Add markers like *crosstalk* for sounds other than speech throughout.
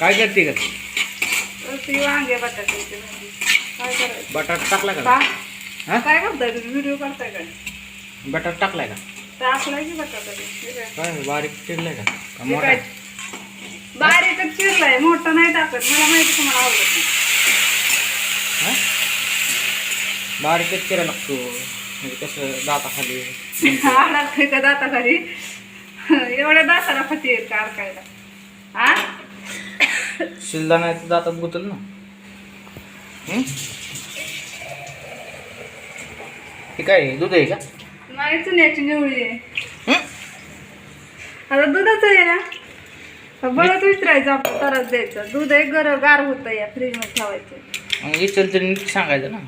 काय करते का ती? वांगे बटाट्याची भाजी. काय करायचं? बटाटा टाकला का का हा? काय करताय तुम्ही? व्हिडिओ करताय काय? बटाटा टाकलाय का? टाकलाय की बटाटा ते? हे काय? काय बारीक चिरलाय का? का हे मोठा? काय? बारीकच चिरलाय मोठं नाही टाकत. मला माहिती तुम्हाला आवडत नाही. हा? बारीकच चिरा लागतो. म्हणजे कसं दाताखाली? *laughs* अडकतोय का दाताखाली? एवढ्या दाताला फटी आहेत का अडकायला? हा? शिल्दा नाही तर दातात गुतल ना. हं? काय आहे? दूध आहे का? नाही चुन्याची निवळी आहे. हं? आता दूधच आहे ना? बरंच विचारायचं आपण तरच द्यायचं. दूध एक गर गार होतं या फ्रीजमध्ये ठेवायचं. मग इचल तरी नीट सांगायचं ना.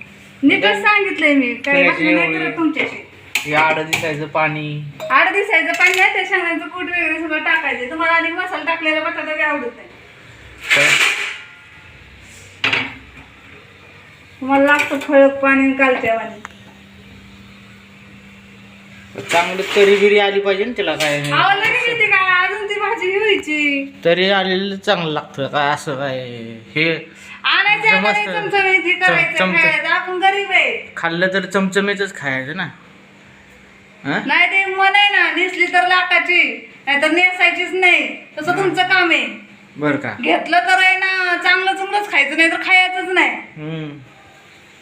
नीटच सांगितलंय मी. काही चुन्याची भांडण नाही निवळी. करत तुमच्याशी. हे आड दिसायचं पाणी. आठ दिसायचं पाणी आहे त्या शेंगाचं कूट वगैरे सगळं टाकायचं. तुम्हाला आणि मसाला टाकलेला बटाटा बी आवडत नाही. तुम्हाला लागतं फळक पाणी चांगली तरी बिरी आली पाहिजे ना तिला काय अजून ती भाजी व्हायची तरी आलेलं चांगलं लागतं काय असं काय हे. आपण गरीब आहे. खाल्लं तर चमचमीतच खायचं ना. हा? नाही ते मन आहे ना नेसली तर लाखाची नाहीतर नेसायचीच नाही. तसं तुमचं काम आहे. बरं का? घेतलं तर आहे ना चांगलं चांगलंच खायचं नाही तर खायचंच नाही. हम्म.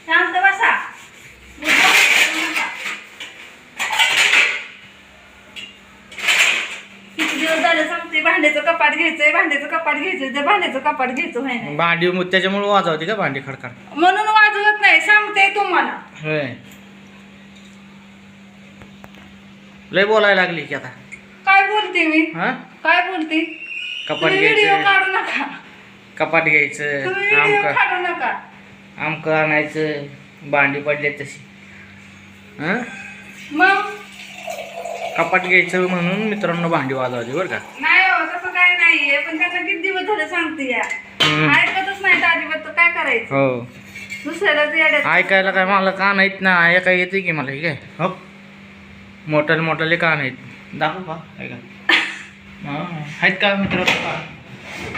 शांत बसा. किती दिवस झाले सांगते भांड्याचं कपाट घ्यायचंय भांड्याचं कपाट घ्यायचंय ते भांड्याचं कपाट घ्यायचं व्हाय नाही. भांडी मग त्याच्यामुळे वाजवते का भांडी खडखड? म्हणून वाजवत नाही सांगते तुम्हाला. होय. लय बोलायला लागली की आता. काय बोलते मी? हा? काय बोलते? कपाट व्हिडिओ घ्यायचं. काढू नका. कपाट घ्यायचं तुम्ही व्हिडिओ आमक. काढू नका. आमकं आणायचं भांडी पडले तशी. हा? मग? कपाट घ्यायचं म्हणून मित्रांनो भांडी वाजवायची बरं का. नाही हो तसं काय नाहीये पण किती दिवस झाले सांगते या. हम्म. ऐकतच नाही अजिबात तर काय करायचं? हो. दुसऱ्यालाच येड्यात. ऐकायला काय मला का नाहीत ना ऐकाय येते की मला हे काय हो. मोठाले मोठाले का नाहीत? दाखव का ऐका. आहेत का मित्र?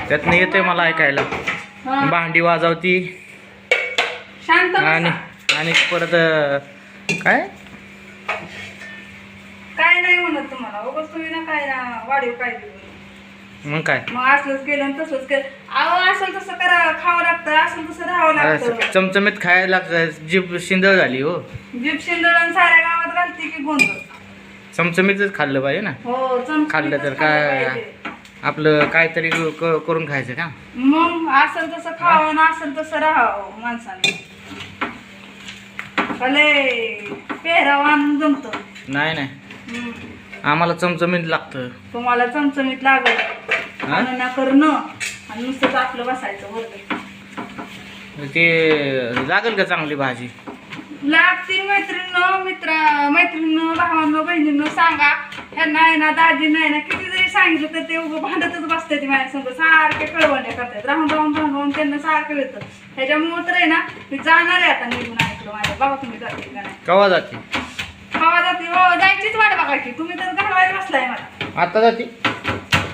त्यातनं येते मला ऐकायला. भांडी वाजवती. आणि. आणि परत काय? काय नाही म्हणत तुम्हाला. उगाच तुम्ही ना काय ना वाढीव काय मग काय? मग असलंच केलं आणि तसंच केलं. अहो तसं करा खावं लागतं. तसं राहावं लागतं. चमचमीत खायला लागतं. जीभ शिंदळ झाली हो. जीप शिंदळण साऱ्या गावात घालते की गोंधळ. चमचमीतच खाल्लं पाहिजे ना? हो चमचमीतच खाल्लं तर काय पाहिजे. आपलं काहीतरी क- करून खायचं का? मग असं तसं खावं ना असं तसं राहावं माणसाने भले पेहराव आणून जमतो. नाही नाही. हम्म. आम्हाला चमचमीत लागतं. तुम्हाला चमचमीत लागत हा? ना करणं आणि नुसतंच आपलं बसायचं ते लागेल का चांगली भाजी? लागतील मैत्रिणीनं मित्रा मैत्रिणीनं बहिणीनं सांगा ह्यांना आहे ना दाजी नाही ना किती जरी सांगितलं तर ते उभं भांडतच बसते ती माझ्या संग. सारखे कळवण्या करतात. राहून राहून राहून राहून त्यांना सारखं येतं ह्याच्यामुळे तर आहे ना मी जाणार आहे आता निघून ऐकलं माझ्या. बाबा तुम्ही जाते का नाही? कवा जाते खावा जाते हो जायचीच वाट बघा की तुम्ही तर घालवायला बसलाय मला. आता जाते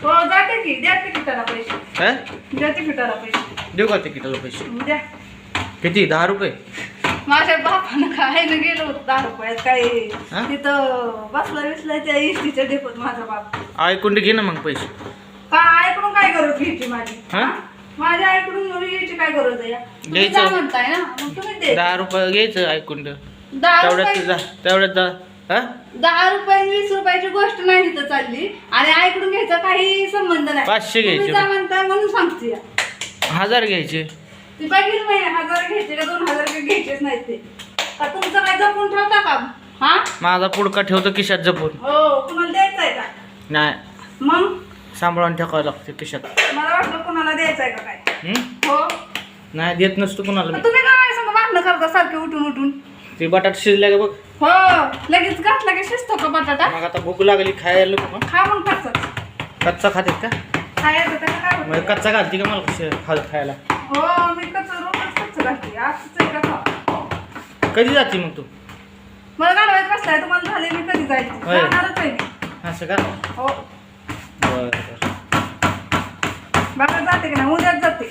हो जाते की. द्या तिकिटाला पैसे. काय द्या तिकिटाला पैसे. देऊ का तिकीटाला पैसे? द्या. किती? दहा रुपये? माझ्या बापानं काय न गेलो होतं दहा रुपयात काय हा? तिथं बसला बिसला त्या इष्टीच्या डेपोत माझा बाप ऐकून घे ना मग पैसे काय ऐकडून काय गरज घ्यायची माझी हा? हा? माझ्या ऐकडून घ्यायची काय गरज आहे या? तुम्ही द्यायचं. जा म्हणताय ना मग तुम्ही दे दहा रुपये घ्यायचं ऐकून. दहा तेवढ्यात रुपये जा तेवढ्यात जा हा दहा रुपये आणि वीस रुपयाची गोष्ट नाही तिथं चालली आणि ऐकडून घ्यायचा काही संबंध नाही पाचशे तुम्ही घ्यायचे. जा म्हणताय म्हणून सांगते या. हजार घ्यायचे ती बघील नाही हजार घ्यायचे का दोन हजार घ्यायचेच नाहीत ते. का तुमचं काय जपून ठेवता का? हा? माझा पुडका ठेवतो खिशात जपून. हो द्यायचं आहे का? नाही. मग? सांभाळून ठेवावं लागते खिशात. मला वाटलं कोणाला द्यायचं आहे का काय? हं? हो? नाही देत नसतो कुणाला मी. तुम्ही काय सांग भांडणं करता सारखे उठून उठून? ते बटाट शिजल्या का बघ? हो लगेच घातला की शिजतो का बटाटा? मग आता भूक लागली खायला नको खा मग कच्चा. कच्चा खातेत का? खायचं त्याला काय मग? कच्चा घालते का मला कसं खा खायला? हो कच्चं आजच आहे का कधी जाते मग तू? मला घालवायचं बसलाय तुम्हाला झाले मी कधी जायचं? होय. जाणारच आहे मी. असं का? हो. बरं. बरं बघा जाते की नाही? उद्याच जाते.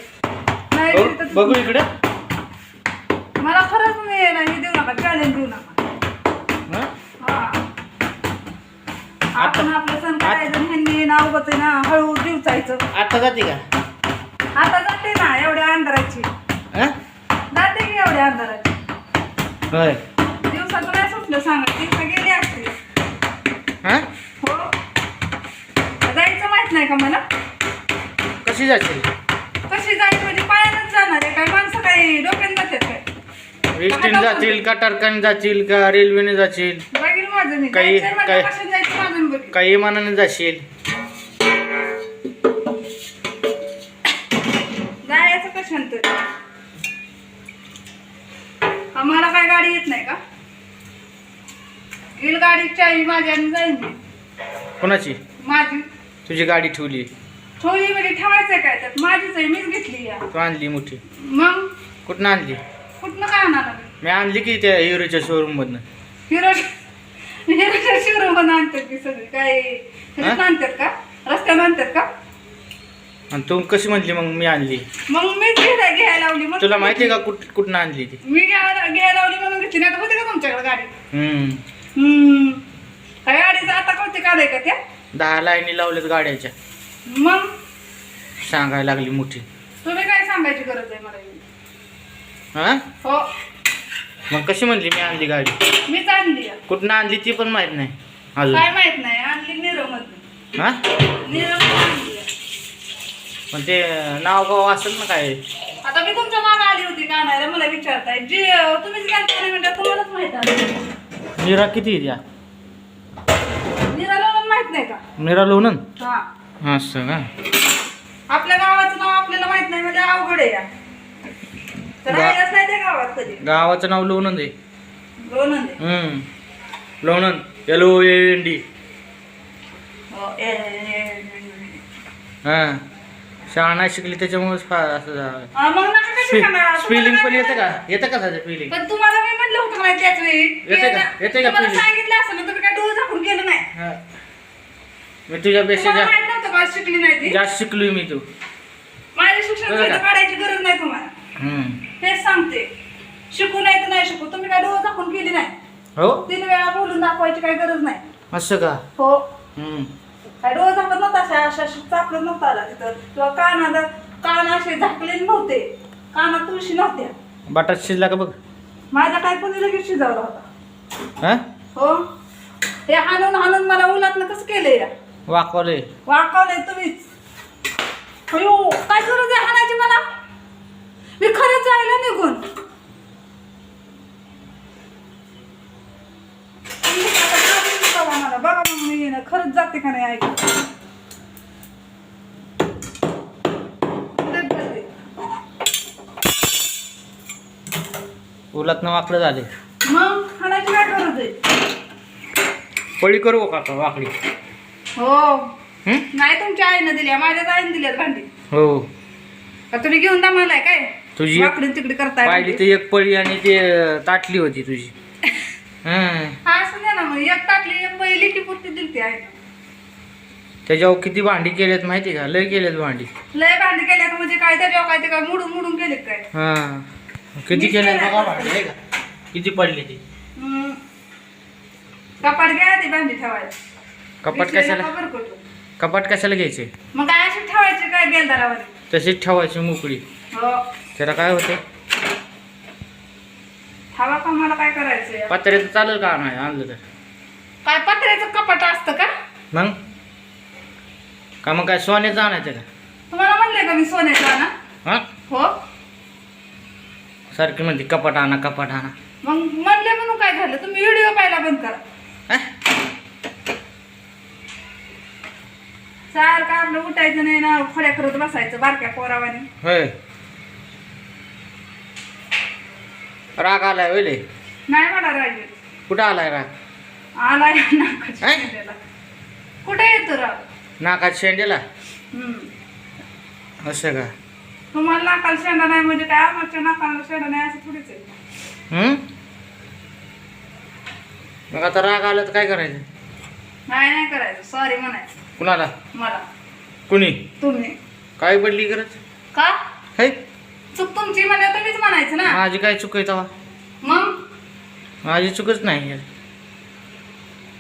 नाही हो, गेली तर बघू इकडे. मला खरंच नाही ना हे देऊ नका. चॅलेंज देऊ नका. हं? हा. आपण आपलं सण करायचं ह्यांनी बघ ना हळू दिवसायचं आता जाते का? आता जाते ना एवढ्या अंधाराची हं? जाते की एवढ्या अंधाराची होय दिवसाचं नाही सुटलं सांगा दिवसा गेली असते. हं? हो. जायचं माहीत नाही का मला? कशी जाशील कशी जायचं म्हणजे पायानंच जाणार आहे काय माणसं काही डोक्यात जातात काय एसटीने जाशील का टरकाने जाशील का रेल्वेने जाशील बघील माझं मी. काही- जायचं काही- म्हणजे कशात जायचं माझं मी बघील. का विमानाने जाशील. जायचं कशांत आम्हाला काय गाडी येत नाही का? येईल गाडी चावी माझी आणि जाईन मी. कोणाची? माझी. तुझी गाडी ठेवली. छोली म्हणजे ठेवायचंय काय त्यात माझीच आहे मीच घेतली या. तू आणली मोठी. मग? कुठनं आणली? कुठनं काय आणणार मी आणली की त्या हिरोच्या शोरूम मधनं. हिरो हिरोच्या शिवरून आणतात की सगळी. काय? आणतात का? रस्त्यानं आणतात का? आणि तू कशी म्हणली मग मी आणली? मग मीच घ्यायला घ्यायला लावली मग तुला माहिती आहे का कुठ कुठनं आणली ती? मी घ्यायला घ्यायला लावली म्हणून घेतली. नाही तर होते का तुमच्याकडे गाडी? हम्म. हम्म. काय गाडीचं आता कौतिक आलंय का त्या? दहा लाईनी लावल्यात गाड्याच्या. मग? सांगायला लागली मोठी. तुम्ही काय सांगायची गरज आहे मला? हा? हो. मग कशी म्हणली मी आणली गाडी? मीच आणली आहे. कुठनं आणली ती पण माहीत नाही. अजून. काय माहीत नाही. आणली निरव हा? निरव आहे. पण ते नाव गाव असेल ना काय? आता मी तुमच्या मागे आली होती का आणायला मला विचारताय. जी तुम्हीच गेलता म्हणजे तुम्हालाच माहीत आहे. निरा किती आहे त्या? निरा लावून माहीत नाही का? निरा लोणन हा. असं का? आपल्या गावाचं नाव आपल्याला माहीत नाही म्हणजे अवघड आहे या. तर गा- राहिलंच नाही त्या गावात कधी. गावाचं नाव लोणंद आहे. लोणंद आहे. हम्म. Lonand. L O N D हो, ए- ए- ए- ए- हां. शाळा नाही शिकली त्याच्यामुळेच फार असं झालं. मग नका कशी करणार? स्पेलिंग पण तुम्हाला येतं काय का येतं का साधं स्पेलिंग? पण तुम्हाला मी म्हणलं होतं नाही त्याच वेळी येते का? येते का तुम्हाला पहिली? सांगितलं असं ना तुम्ही काय डोळ झाकून केलं नाही. मी तुझ्यापेक्षा तुम्हाला जा माहीत नव्हतं का शिकली नाही ती? जास्त शिकलोय मी तू. माझ्या शिक्षण बरं का? खर्च काढायची गरज नाही तुम्हाला. हम्म. तेच सांगते. शिकू नाही तर नाही शिकू. तुम्ही काय डोळ झाकून केली नाही? हो. तीन वेळा बोलून दाखवायची काही गरज नाही. असं का? हो. हम्म. काय डोळ झाकत नव्हता अशा अशा चाकलं नव्हतं आला तिथं. किंवा कानाला कान असे झाकलेले नव्हते. कानात तुळशी नव्हत्या. बटाट शिजला का बघ? माझा काय कोणी लगेच शिजवला होता? हा? हो? हे हाणून हाणून मला उलातनं कसं केलंय या? वाकवलंय. वाकवलंय तुम्हीच. अयो काय गरज आहे हाणायची मला? मी खरंच जायला निघून तुम्ही आता जाऊन जावा मला. बघा मग मी येणं खरंच जाते का नाही ऐक उलातनं वाकडं झाले. मग हाणायची काय गरज आहे? पळी करू का काका वाकडी? हो. हम्म? नाही तुमच्या आईनं दिल्या माझ्याच आईनं दिल्यात भांडी. हो. तुम्ही घेऊन दमालाय काय? तुझी वाकडून तिकडे करताय पाहिली. तर एक पळी आणि ते ताटली होती तुझी. *laughs* हं. असं ना मग एक पहिली की पुरती दिलती आहे. त्याच्यावर किती भांडी केल्यात माहिती का? लय केल्यात भांडी. लय भांडी केल्या म्हणजे काय त्याच्यावर काय ते काय मुडून मुडून गेले काय? हा. किती मीच केल्यात केल्या. बघा भांडी आहे का? किती पडली ती? हम्म. कपाट घ्या ती भांडी ठेवायला. कपाट विसरू कशाला? नका बरं. कपाट कशाला घ्यायचे? मग काय अशी ठेवायची काय बेलदारावर? तशीच ठेवायची मोकळी. हो. त्याला काय होते? हवा का मला काय करायचंय पत्र्याचं चालेल का नाही आणलं तर? पत्र्याचं कपाट असतं का? मग? का मग काय सोन्याचं आणायचं का? तुम्हाला म्हणले का मी सोन्याचा ना हा? हो. सारखी म्हणते कपाट आणा कपाट आणा. मग म्हणले म्हणून काय झालं? तुम्ही व्हिडिओ पाहायला बंद करा. हा? सारखं आपलं उठायचं नाही ना खोड्या करत बसायचं बारक्या पोरावाने. होय. राग आलाय वेळे नाही म्हणा राहील कुठं आलाय राग? आलाय नाकाच्या काय? शेंड्याला. कुठे येतो राव? नाकात शेंडेला हम्म. असं का? तुम्हाला नाकाला शेंडा नाही म्हणजे काय? आमच्या नाकाला शेंडा नाही असं थोडीच आहे? मग आता राग आला तर काय करायचं? नाही नाही करायचं. सॉरी म्हणायचं. कुणाला? मला. कुणी? तुम्ही. काय पडली गरज? का? हे? चूक तुमची म्हणजे तुम्हीच म्हणायचं ना. माझी काय चूक आहे तेव्हा मग? माझी चूकच नाही आहे.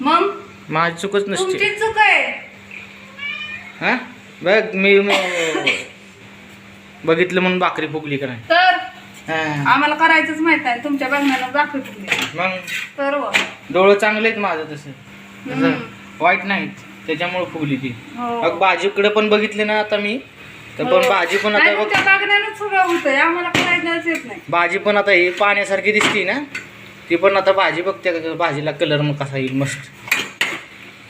मग? माझी चूकच नसते. तुमची चूक आहे. हा? बघ मी म- बघितलं म्हणून भाकरी फुगली का नाही. तर? हा. आम्हाला करायचंच माहीत आहे. तुमच्या बघण्याला दाखवत तुम्ही मग? तर व. डोळं चांगले आहेत माझं तसं. वाईट नाहीत. त्याच्यामुळे फुगली ती. हो. मग भाजीकडे पण बघितले ना आता मी तर पण हो. भाजी पण नाही, आता बघ. तुमच्या बघण्यानंच सगळं होतंय. आम्हाला करायचंच येत नाही. भाजी पण आता ही पाण्यासारखी दिसती ना. ती पण आता भाजी बघते का भाजीला कलर मग कसा येईल मस्त.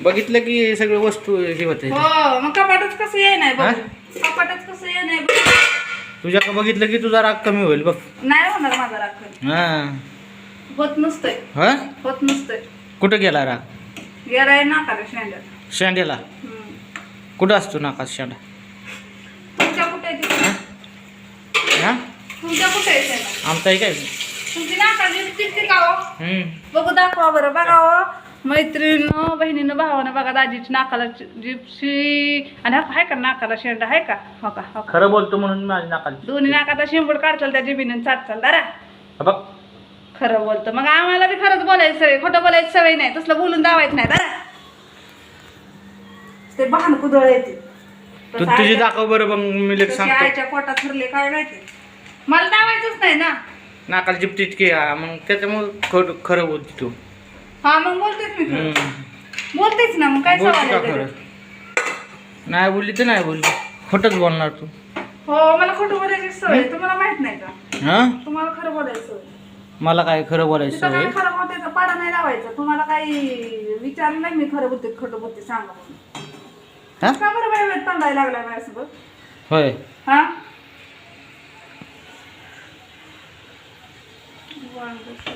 बघितलं की सगळं वस्तू हे होते. हो मग कपाटच कसं ये नाही? बघ. कपाटच कसं ये नाही बघ. तुझ्या बघितलं की तुझा राग कमी होईल बघ. नाही होणार माझा राखण हा. होत नसतंय. हा? होत नसतंय. कुठं गेला राग? गेलाय नाकाला शेंड्यात. शेंड्याला हम्म. कुठं असतो नाकात शेंडा? तुमच्या कुठे आहे ती? हा? तुमच्या कुठे आहे शेंडा? आमचा आहे काय तुमची नाकाची हो? हम्म. बघू दाखवा बरं बघावं मैत्रिणीनं बहिणीनं भावानं बघा दाजीची नाकाला जिप्सी. आणि हा आहे का नाकाला शेंडा? आहे का? हो का? हो का? खरं बोलतो म्हणून माझ्या नाकाला दोन्ही नाकाचा शिंबूड काढचाल त्या जिबीनं चाटचाल दारा. हा बघ. खरं बोलतो. मग आम्हाला बी खरंच बोलायची सवय खोटं बोलायची सवय नाही. तसलं बोलून दावायचं नाही दारा. ते बहान कुदळ येते. तू तुझी दाखव बरं मग मी लेख तशी सांगतो. आईच्या पोटात ठरले काय माहिती? मला दावायचंच नाही ना. नाकाला जिपती इतकी हा, मग त्याच्यामुळे खरं खरं बोलते तू हा मग बोलतेच मी खरं. हम्म. बोलतेच ना मग काय बोलते सवाल का आहे खरं त्याच्यात? नाही बोलली तर नाही बोलली खोटंच बोलणार तू हो मला खोटं बोलायची सवय आहे. तुम्हाला माहीत नाही का हा तुम्हाला खरं बोलायचं सवय आहे. मला काय खरं बोलायचं तिथं काय आहे खरं बोलते पाडा नाही लावायचं तुम्हाला काही विचारलं नाही मी खरं बोलते का खोटं बोलते सांगा म्हणून. हा का बरं वेळ तंडायला लागलाय माझ्यासोबत होय हा वांग